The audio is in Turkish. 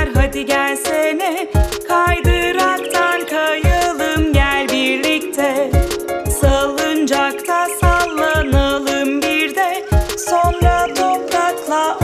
var hadi gelsene. Kaydıraktan kayalım gel birlikte. Salıncakta sallanalım bir de. Sonra toprakla